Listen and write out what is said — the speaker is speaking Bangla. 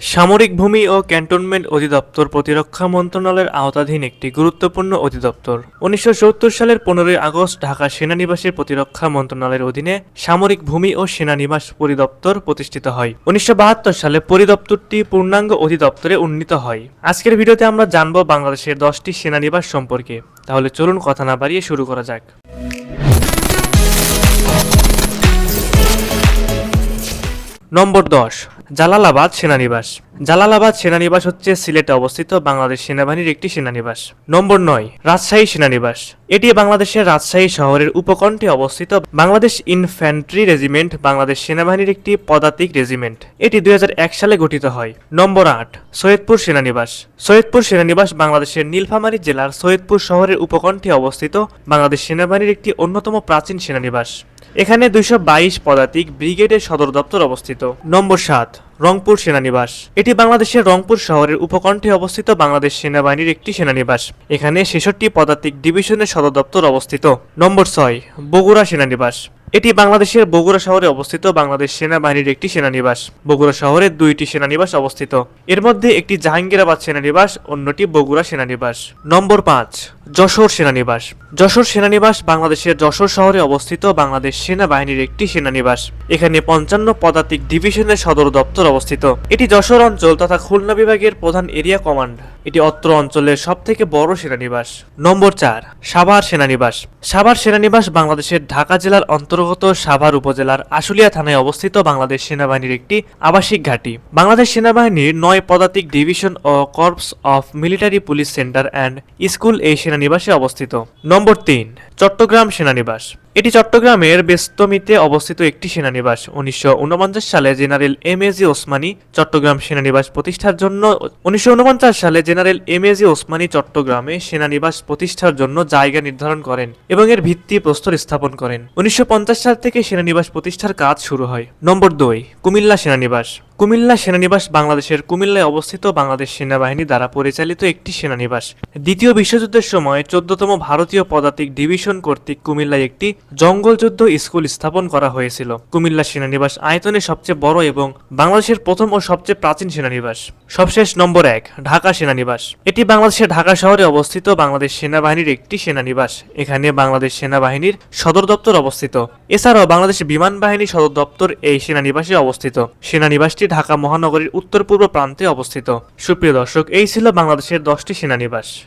সামরিক ভূমি ও ক্যান্টনমেন্ট অধিদপ্তর প্রতিরক্ষা মন্ত্রণালয়ের আওতাধীন একটি গুরুত্বপূর্ণ অধিদপ্তর। উনিশশো সত্তর সালের পনেরোই আগস্ট ঢাকা সেনানিবাসের প্রতিরক্ষা মন্ত্রণালয়ের অধীনে সামরিক ভূমি ও সেনানিবাস পরিদপ্তর প্রতিষ্ঠিত হয়। উনিশশো বাহাত্তর সালে পরিদপ্তরটি পূর্ণাঙ্গ অধিদপ্তরে উন্নীত হয়। আজকের ভিডিওতে আমরা জানব বাংলাদেশের দশটি সেনানিবাস সম্পর্কে। তাহলে চলুন কথা না বাড়িয়ে শুরু করা যাক। নম্বর দশ জালালাবাদ সেনানিবাস। জালালাবাদ সেনানিবাস হচ্ছে সিলেটে অবস্থিত বাংলাদেশ সেনাবাহিনীর একটি সেনানিবাস। নম্বর নয়, রাজশাহী সেনানিবাস। এটি বাংলাদেশের রাজশাহী শহরের উপকণ্ঠে অবস্থিত বাংলাদেশ ইনফ্যান্ট্রি রেজিমেন্ট, বাংলাদেশ সেনাবাহিনীর একটি পদাতিক রেজিমেন্ট। এটি দুই হাজার এক সালে গঠিত হয়। নম্বর আট, সৈয়দপুর সেনানিবাস। সৈয়দপুর সেনানিবাস বাংলাদেশের নীলফামারী জেলার সৈয়দপুর শহরের উপকণ্ঠে অবস্থিত বাংলাদেশ সেনাবাহিনীর একটি অন্যতম প্রাচীন সেনানিবাস। এখানে দুইশো বাইশ পদাতিক ব্রিগেডের সদর দপ্তর অবস্থিত। নম্বর সাত, রংপুর সেনানিবাস। এটি বাংলাদেশের রংপুর শহরের উপকণ্ঠে অবস্থিত বাংলাদেশ সেনাবাহিনীর একটি সেনানিবাস। এখানে ছেষট্টি পদাতিক ডিভিশনের সদর দপ্তর অবস্থিত। নম্বর ছয়, বগুড়া সেনানিবাস। এটি বাংলাদেশের বগুড়া শহরে অবস্থিত বাংলাদেশ সেনাবাহিনীর একটি সেনানিবাস। বগুড়া শহরে দুইটি সেনানিবাস অবস্থিত। এর মধ্যে একটি জাহাঙ্গীরাবাদ সেনানিবাস, অন্যটি বগুড়া সেনানিবাস। নম্বর পাঁচ, যশোর সেনানিবাস। যশোর সেনানিবাস বাংলাদেশের যশোর শহরে অবস্থিত বাংলাদেশ সেনাবাহিনীর একটি সেনানিবাস। এখানে পঞ্চান্ন পদাতিক ডিভিশনের সদর দপ্তর অবস্থিত। এটি যশোর অঞ্চল তথা খুলনা বিভাগের প্রধান এরিয়া কমান্ড। এটি অত্র অঞ্চলের সব থেকে বড় সেনানিবাস। নম্বর চার, সাভার সেনানিবাস। সাভার সেনানিবাস বাংলাদেশের ঢাকা জেলার অন্তর্গত সাভার উপজেলার আশুলিয়া থানায় অবস্থিত বাংলাদেশ সেনাবাহিনীর একটি আবাসিক ঘাঁটি। বাংলাদেশ সেনাবাহিনীর নয় পদাতিক division O corps of military police centre and school এই সেনানিবাসে অবস্থিত। নম্বর তিন, চট্টগ্রাম সেনানিবাস। এটি চট্টগ্রামের বেস্তমিতে অবস্থিত একটি সেনানিবাস। উনিশশো উনপঞ্চাশ সালে general M A G Osmani Chattogram সেনানিবাস প্রতিষ্ঠার জন্য, উনিশশো উনপঞ্চাশ সালে general M A G Osmani চট্টগ্রামে সেনানিবাস প্রতিষ্ঠার জন্য জায়গা নির্ধারণ করেন এবং এর ভিত্তি প্রস্তর স্থাপন করেন। উনিশশো পঞ্চাশ সাল থেকে সেনানিবাস প্রতিষ্ঠার কাজ শুরু হয়। নম্বর দুই, কুমিল্লা সেনানিবাস। কুমিল্লা সেনানিবাস বাংলাদেশের কুমিল্লায় অবস্থিত বাংলাদেশ সেনাবাহিনী দ্বারা পরিচালিত একটি সেনানিবাস। দ্বিতীয় বিশ্বযুদ্ধের সময় চোদ্দতম ভারতীয় পদাতিক ডিভিশন কর্তৃক কুমিল্লায় একটি জঙ্গলযুদ্ধ স্কুল স্থাপন করা হয়েছিল। কুমিল্লা সেনানিবাস আয়তনে সবচেয়ে বড় এবং বাংলাদেশের প্রথম ও সবচেয়ে প্রাচীন সেনানিবাস। সবশেষ নম্বর এক, ঢাকা সেনানিবাস। এটি বাংলাদেশের ঢাকা শহরে অবস্থিত বাংলাদেশ সেনাবাহিনীর একটি সেনানিবাস। এখানে বাংলাদেশ সেনাবাহিনীর সদর দপ্তর অবস্থিত। এছাড়াও বাংলাদেশ বিমান বাহিনী সদর দপ্তর এই সেনানিবাসে অবস্থিত। সেনানিবাসটি ঢাকা মহানগরীর উত্তর পূর্ব প্রান্তে অবস্থিত। সুপ্রিয় দর্শক এই ছিল বাংলাদেশের দশটি সেনানিবাস।